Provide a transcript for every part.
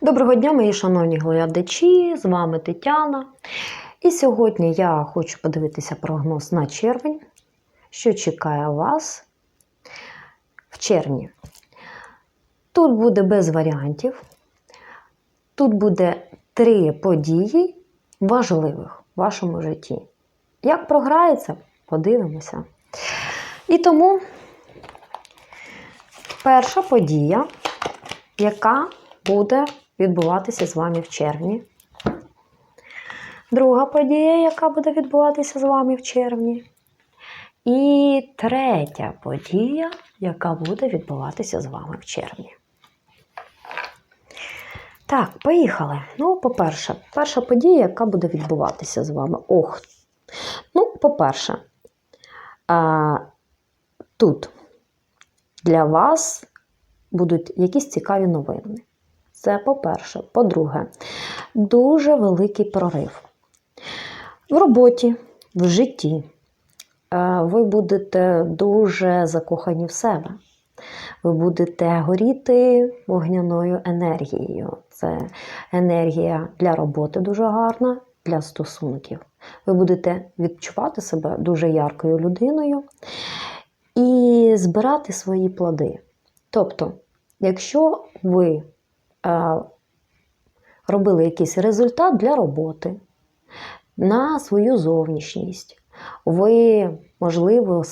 Доброго дня, мої шановні глядачі! З вами Тетяна. І сьогодні я хочу подивитися прогноз на червень, що чекає вас в червні. Тут буде без варіантів. Тут буде три події важливих в вашому житті. Як програється, подивимося. І тому перша подія, яка буде відбуватися з вами в червні. Друга подія, яка буде відбуватися з вами в червні. І третя подія, яка буде відбуватися з вами в червні. Так, поїхали. Ну, по-перше, перша подія, яка буде відбуватися з вами. Ох. Ну, по-перше, тут для вас будуть якісь цікаві новини. Це по-перше. По-друге, дуже великий прорив. В роботі, в житті е, ви будете дуже закохані в себе. Ви будете горіти вогняною енергією. Це енергія для роботи дуже гарна, для стосунків. Ви будете відчувати себе дуже яркою людиною і збирати свої плоди. Тобто, якщо ви робили якийсь результат для роботи на свою зовнішність, ви, можливо,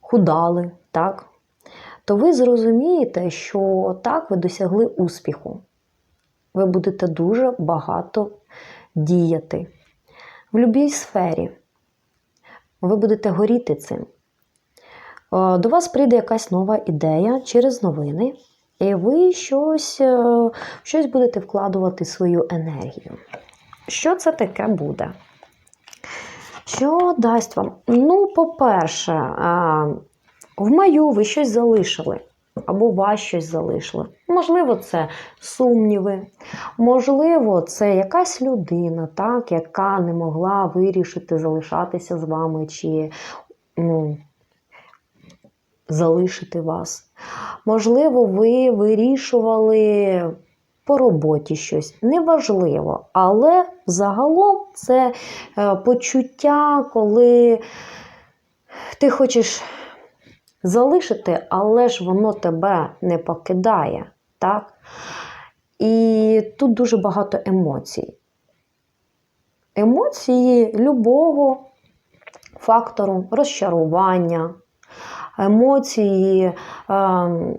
худали, так? то ви зрозумієте, що так ви досягли успіху. Ви будете дуже багато діяти в будь-якій сфері. Ви будете горіти цим. Е, До вас прийде якась нова ідея через новини, і ви щось, е, щось будете вкладувати свою енергію. Що це таке буде? Що дасть вам? Ну, по-перше, в маю ви щось залишили, або вас щось залишили. Можливо, це сумніви, можливо, це якась людина, так, яка не могла вирішити залишатися з вами чи ну, залишити вас. Можливо, ви вирішували по роботі щось. Неважливо, але загалом це е, почуття, коли ти хочеш залишити, але ж воно тебе не покидає. Так? І тут дуже багато емоцій. Емоції любого фактору розчарування, емоції, ем,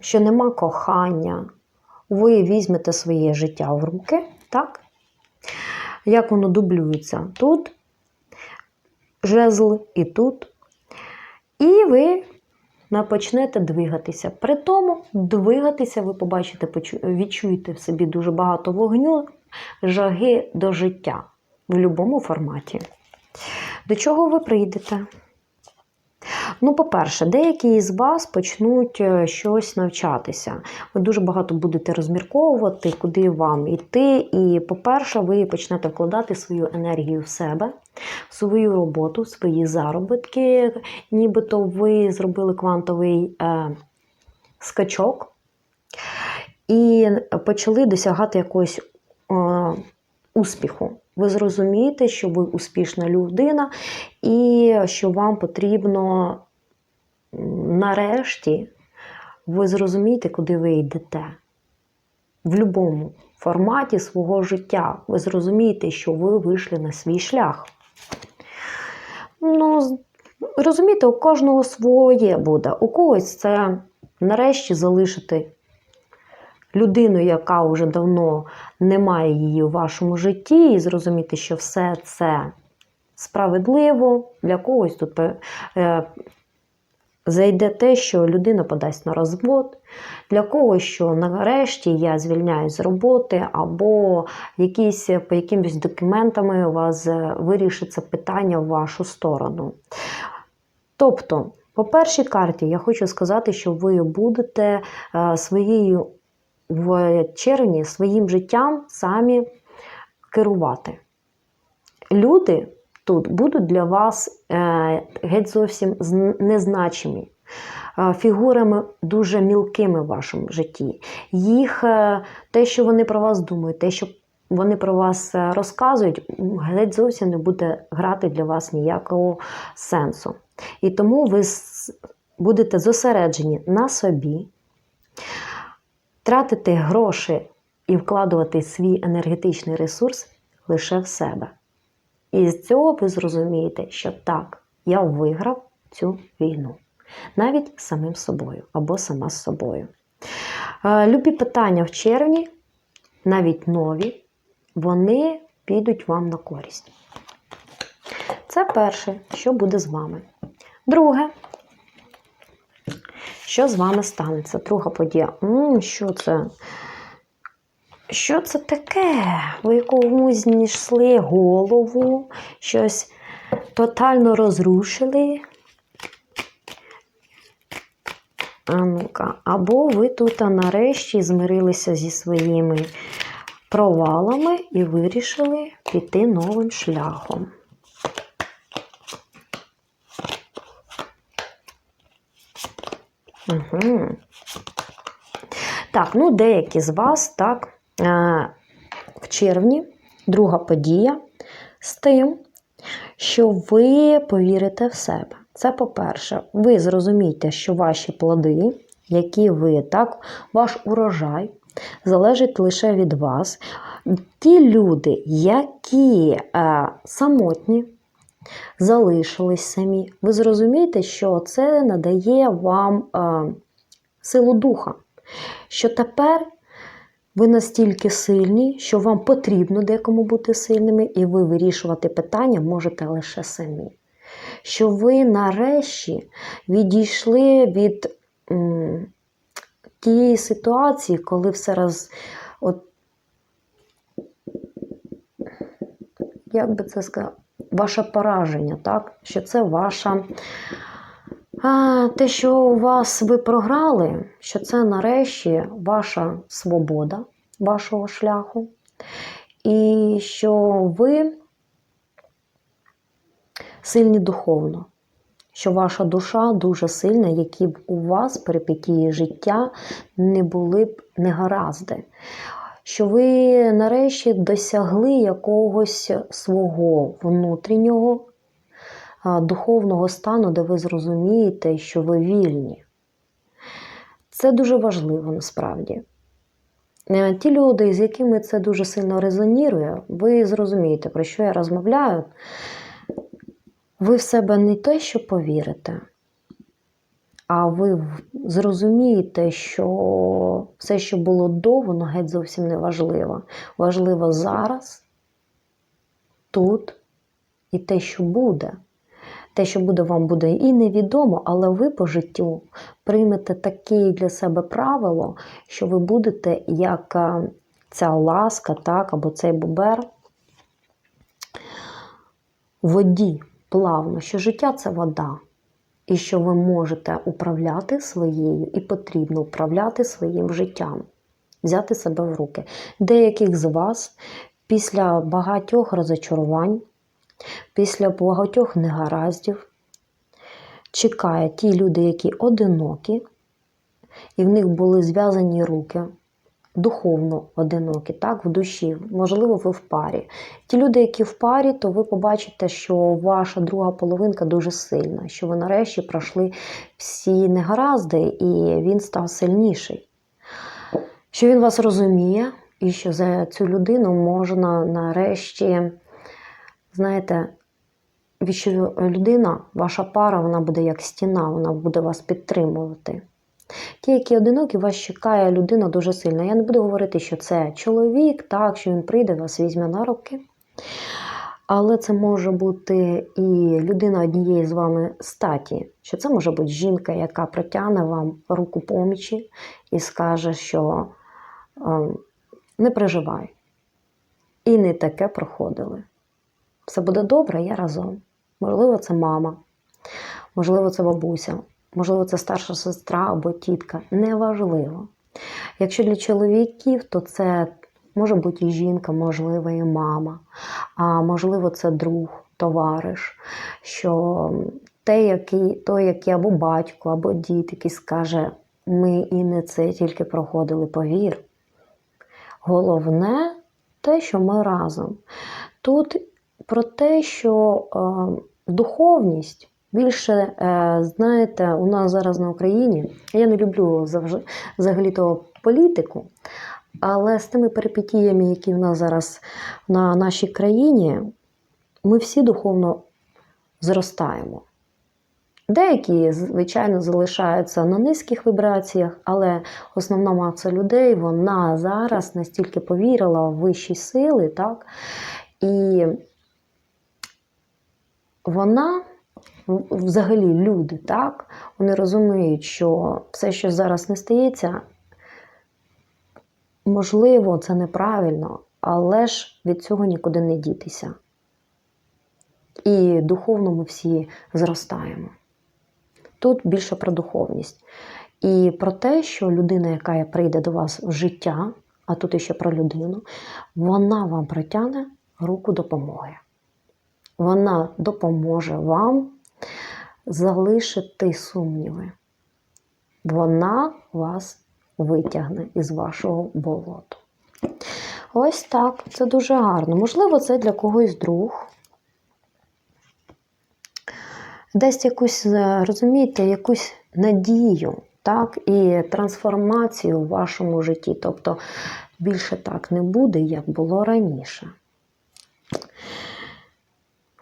що нема кохання. Ви візьмете своє життя в руки, так? Як воно дублюється тут, жезл і тут. І ви почнете двигатися. При тому, двигатися, ви побачите, відчуєте в собі дуже багато вогню, жаги до життя в будь-якому форматі. До чого ви прийдете? Ну, по-перше, деякі із вас почнуть е, щось навчатися. Ви дуже багато будете розмірковувати, куди вам йти. І, по-перше, ви почнете вкладати свою енергію в себе, в свою роботу, в свої заробітки. Нібито ви зробили квантовий е, скачок і почали досягати якогось е, успіху. Ви зрозумієте, що ви успішна людина, і що вам потрібно нарешті ви зрозумієте, куди ви йдете. В будь-якому форматі свого життя. Ви зрозумієте, що ви вийшли на свій шлях. Ну, розумієте, у кожного своє буде. У когось це нарешті залишити людину, яка вже давно немає її у вашому житті, і зрозуміти, що все це справедливо. Для когось тут е, зайде те, що людина подасть на розвод, для когось, що нарешті я звільняюсь з роботи, або якісь по якимось документами у вас е, вирішиться питання в вашу сторону. Тобто, по першій карті я хочу сказати, що ви будете е, своєю в червні своїм життям самі керувати. Люди тут будуть для вас е, геть зовсім незначимі. е, фігурами дуже мілкими в вашому житті. Їх е, те, що вони про вас думають, те, що вони про вас розказують, геть зовсім не буде грати для вас ніякого сенсу. І тому ви будете зосереджені на собі, тратити гроші і вкладувати свій енергетичний ресурс лише в себе. І з цього ви зрозумієте, що так, я виграв цю війну. Навіть самим собою або сама з собою. Е, Любі питання в червні, навіть нові, вони підуть вам на користь. Це перше, що буде з вами. Друге, що з вами станеться? Друга подія. м що це? Що це таке? Ви комусь знайшли голову, щось тотально розрушили. А ну-ка, або ви тут нарешті змирилися зі своїми провалами і вирішили піти новим шляхом. Угу. Так, ну деякі з вас так в червні друга подія з тим, що ви повірите в себе. Це по-перше, ви зрозумієте, що ваші плоди, які ви так, ваш урожай, залежить лише від вас. Ті люди, які е, самотні, залишились самі, ви зрозумієте, що це надає вам е, силу духа. Що тепер ви настільки сильні, що вам потрібно декому бути сильними, і ви вирішувати питання можете лише самі. Що ви нарешті відійшли від м, тієї ситуації, коли все раз. От, як би це сказати, ваше пораження, так? Що це ваша. Те, що у вас ви програли, що це нарешті ваша свобода вашого шляху, і що ви сильні духовно, що ваша душа дуже сильна, які б у вас перипетії життя не були б негаразди. Що ви нарешті досягли якогось свого внутрішнього духовного стану, де ви зрозумієте, що ви вільні. Це дуже важливо насправді. Е, Ті люди, з якими це дуже сильно резонірує, ви зрозумієте, про що я розмовляю. Ви в себе не те, що повірите, а ви зрозумієте, що все, що було до, воно геть зовсім не важливо. Важливо зараз, тут і те, що буде. Те, що буде, вам буде і невідомо, але ви по життю приймете таке для себе правило, що ви будете як е, ця ласка, так, або цей бубер воді плавно, що життя це вода, і що ви можете управляти своєю, і потрібно управляти своїм життям, взяти себе в руки. Деяких з вас після багатьох розочарувань, після багатьох негараздів чекає ті люди, які одинокі, і в них були зв'язані руки, духовно одинокі, так, в душі, можливо, ви в парі. Ті люди, які в парі, то ви побачите, що ваша друга половинка дуже сильна, що ви нарешті пройшли всі негаразди, і він став сильніший. Що він вас розуміє, і що за цю людину можна нарешті, знаєте, що людина, ваша пара, вона буде як стіна, вона буде вас підтримувати. Ті, які одинокі, вас чекає людина дуже сильно. Я не буду говорити, що це чоловік, так, що він прийде, вас візьме на руки. Але це може бути і людина однієї з вами статі, що це може бути жінка, яка протягне вам руку помічі і скаже, що е, не переживай. І не таке проходили. Все буде добре, я разом. Можливо, це мама, можливо, це бабуся, можливо, це старша сестра або тітка. Неважливо. Якщо для чоловіків, то це може бути і жінка, можливо, і мама, а можливо, це друг, товариш, що те, який, той, який або батько, або дід, який скаже, ми і не це тільки проходили, повір. Головне те, що ми разом. Тут про те, що е, духовність більше, е, знаєте, у нас зараз на Україні, я не люблю взагалі того політику, але з тими перипетіями, які в нас зараз на нашій країні, ми всі духовно зростаємо. Деякі, звичайно, залишаються на низьких вібраціях, але основна маса людей вона зараз настільки повірила в вищі сили, так? І вона, взагалі, люди, так, вони розуміють, що все, що зараз не стається, можливо, це неправильно, але ж від цього нікуди не дітися. І духовно ми всі зростаємо. Тут більше про духовність. І про те, що людина, яка прийде до вас в життя, а тут іще про людину, вона вам протягне руку допомоги. Вона допоможе вам залишити сумніви. Вона вас витягне із вашого болоту. Ось так, це дуже гарно. Можливо, це для когось друг. Десь якусь, е, розумієте, якусь надію, так, і трансформацію в вашому житті. Тобто більше так не буде, як було раніше.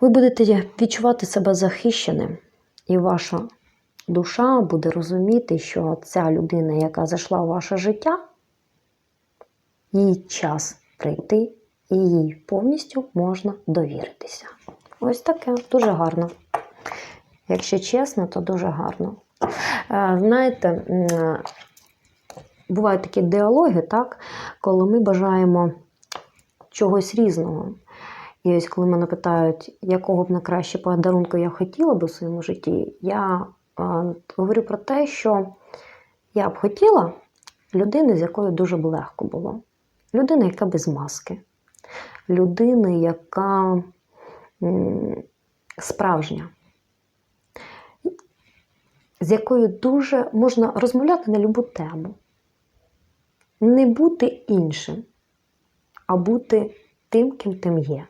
Ви будете відчувати себе захищеним, і ваша душа буде розуміти, що ця людина, яка зайшла в ваше життя, їй час прийти, і їй повністю можна довіритися. Ось таке дуже гарно. Якщо чесно, то дуже гарно. Е, Знаєте, бувають такі діалоги, так, коли ми бажаємо чогось різного. І ось коли мене питають, якого б найкраще подарунку я хотіла би в своєму житті, я е, говорю про те, що я б хотіла людини, з якою дуже б легко було. Людина, яка без маски, людина, яка справжня, з якою дуже можна розмовляти на любу тему. Не бути іншим, а бути тим, ким тим є.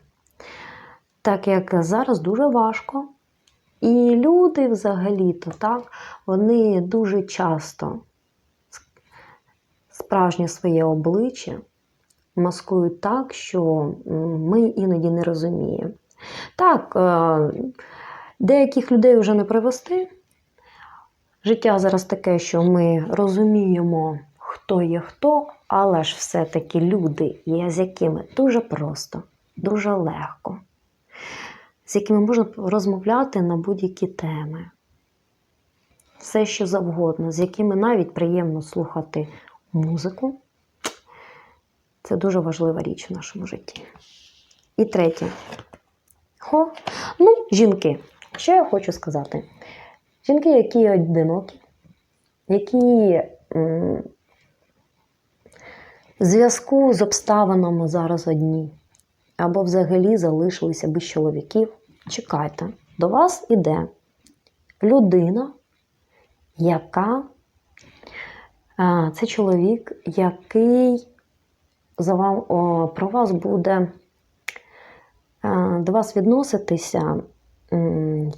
Так як зараз дуже важко. І люди взагалі-то так, вони дуже часто справжнє своє обличчя маскують так, що ми іноді не розуміємо. Так, е, деяких людей вже не привести. Життя зараз таке, що ми розуміємо, хто є хто, але ж все-таки люди є, з якими дуже просто, дуже легко, з якими можна розмовляти на будь-які теми. Все, що завгодно, з якими навіть приємно слухати музику. Це дуже важлива річ в нашому житті. І третє. Хо, ну, жінки. Що я хочу сказати? Жінки, які одинокі, які в зв'язку з обставинами зараз одні, або взагалі залишилися без чоловіків, чекайте, до вас іде людина, яка це чоловік, який за вам, о, про вас буде до вас відноситися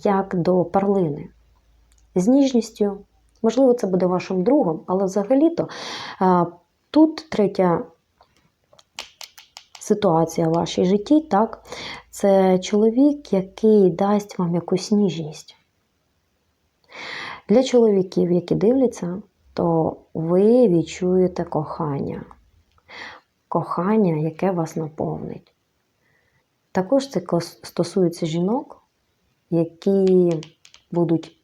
як до перлини з ніжністю. Можливо, це буде вашим другом, але взагалі-то тут третя ситуація в вашій житті, так, це чоловік, який дасть вам якусь ніжність. Для чоловіків, які дивляться, то ви відчуєте кохання. Кохання, яке вас наповнить. Також це стосується жінок, які будуть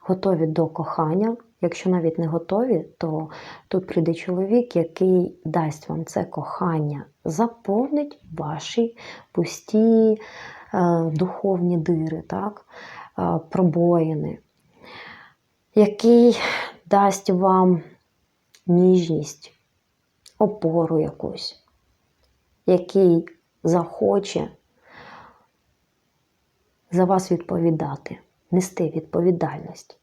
готові до кохання. Якщо навіть не готові, то тут прийде чоловік, який дасть вам це кохання, заповнить ваші пусті е, духовні дири, так? е, пробоїни, який дасть вам ніжність, опору якусь, який захоче за вас відповідати нести відповідальність.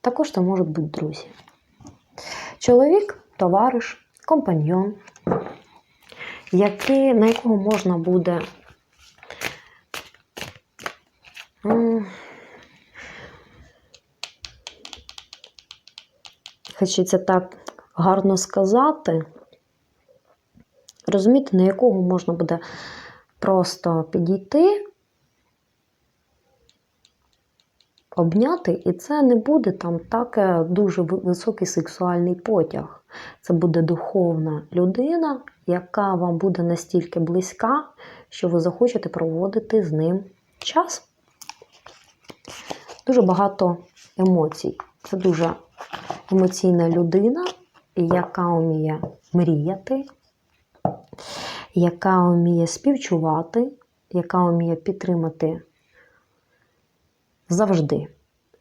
Також це можуть бути друзі. Чоловік, товариш, компаньйон, який, на якого можна буде? Хочеться так гарно сказати, розумієте, на якого можна буде просто підійти, обняти, і це не буде там так дуже високий сексуальний потяг. Це буде духовна людина, яка вам буде настільки близька, що ви захочете проводити з ним час. Дуже багато емоцій. Це дуже емоційна людина, яка вміє мріяти, яка вміє співчувати, яка вміє підтримати завжди,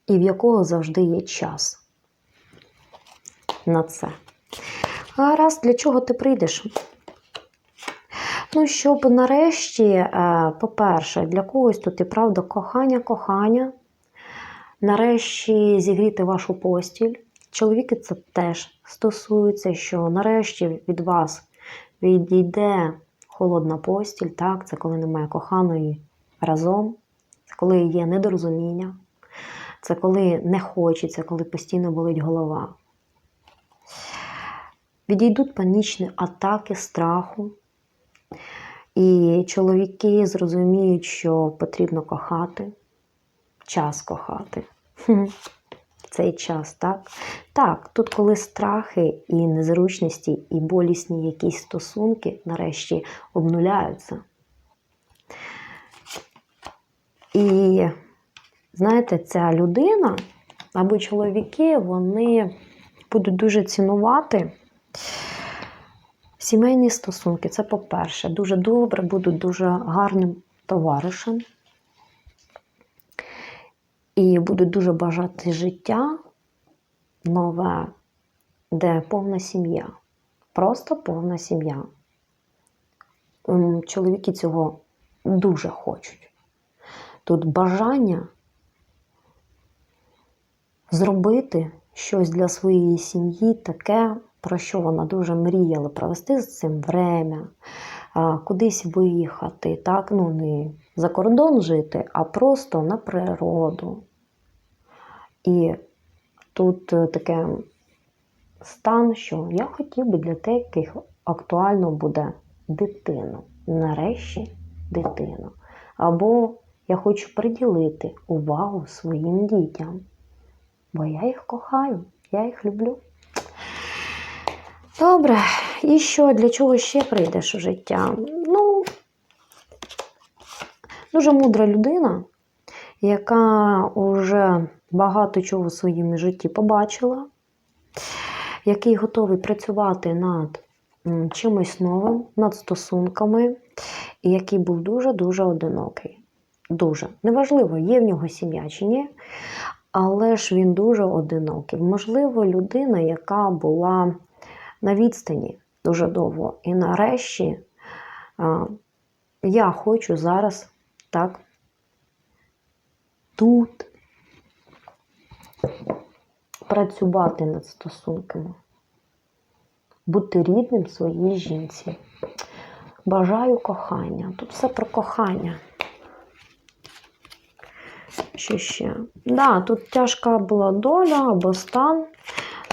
і в якого завжди є час на це. Гаразд, для чого ти прийдеш? Ну, щоб нарешті, е, по-перше, для когось тут і правда кохання, кохання. Нарешті зігріти вашу постіль. Чоловіки це теж стосується, що нарешті від вас відійде холодна постіль, так, це коли немає коханої разом, це коли є недорозуміння, це коли не хочеться, коли постійно болить голова. Відійдуть панічні атаки страху, і чоловіки зрозуміють, що потрібно кохати, час кохати. Цей час, так? Так, тут коли страхи і незручності, і болісні якісь стосунки нарешті обнуляються. І знаєте, ця людина або чоловіки, вони будуть дуже цінувати сімейні стосунки. Це по-перше, дуже добре, будуть дуже гарним товаришем. І будуть дуже бажати життя нове, де повна сім'я. Просто повна сім'я. Чоловіки цього дуже хочуть. Тут бажання зробити щось для своєї сім'ї таке, про що вона дуже мріяла, провести з цим время, кудись виїхати, так, ну не за кордон жити, а просто на природу. І тут е, таке стан, що я хотів би для деяких актуально буде дитину. Нарешті дитину. Або я хочу приділити увагу своїм дітям. Бо я їх кохаю, я їх люблю. Добре, і що, для чого ще прийдеш у життя? Ну, дуже мудра людина, яка вже багато чого в своєму житті побачила, який готовий працювати над чимось новим, над стосунками, і який був дуже-дуже одинокий. Дуже. Неважливо, є в нього сім'я чи ні, але ж він дуже одинокий. Можливо, людина, яка була на відстані дуже довго. І нарешті я хочу зараз так тут працювати над стосунками, бути рідним своїй жінці. Бажаю кохання. Тут все про кохання. Що ще? Да, тут тяжка була доля або стан.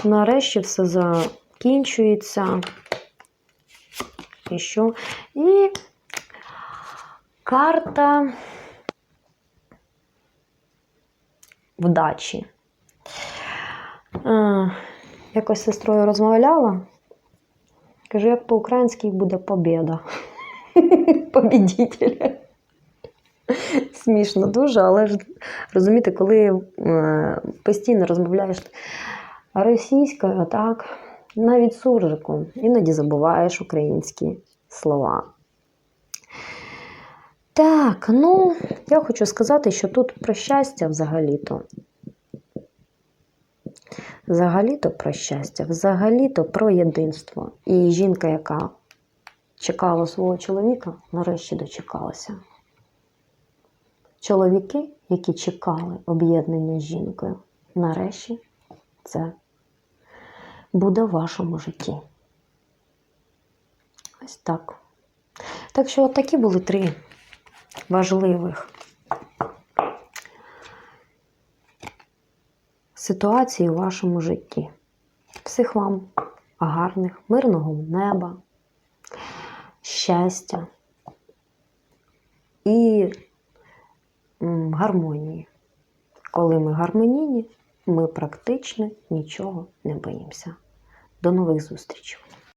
Нарешті все закінчується. І що? І карта вдачі. Якось з сестрою розмовляла. Кажу, як по-українськи буде побєда. Побідітель. Смішно дуже, але ж розумієте, коли е, постійно розмовляєш російською, так, навіть суржиком, іноді забуваєш українські слова. Так, ну, я хочу сказати, що тут про щастя взагалі-то. Взагалі-то про щастя, взагалі-то про єдинство. І жінка, яка чекала свого чоловіка, нарешті дочекалася. чоловіки, які чекали об'єднання з жінкою, нарешті це буде в вашому житті. Ось так. Так що, от такі були три важливих ситуації у вашому житті. Всіх вам гарних, мирного неба, щастя і гармонії. Коли ми гармонійні, ми практично нічого не боїмося. До нових зустрічей!